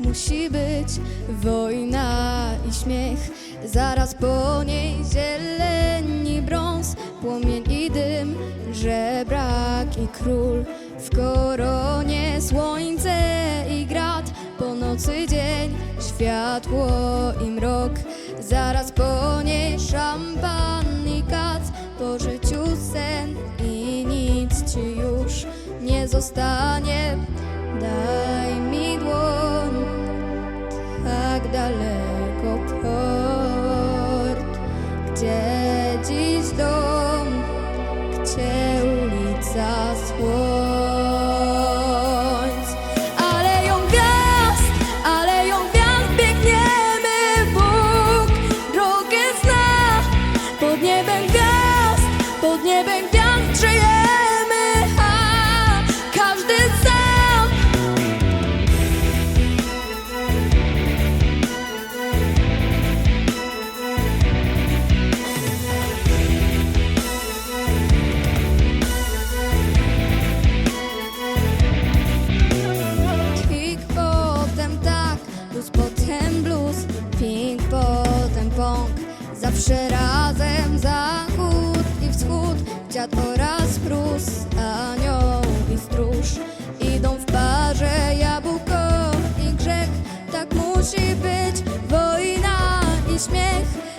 musi być wojna i śmiech. Zaraz po niej zieleń i brąz, płomień i dym, żebrak i król. W koronie słońce i grat, po nocy dzień, światło i mrok. Zaraz po niej szampan i kac, po życiu sen i nic ci już nie zostanie. Dziad oraz prus, anioł i stróż. Idą w parze jabłko i grzech. Tak musi być wojna i śmiech.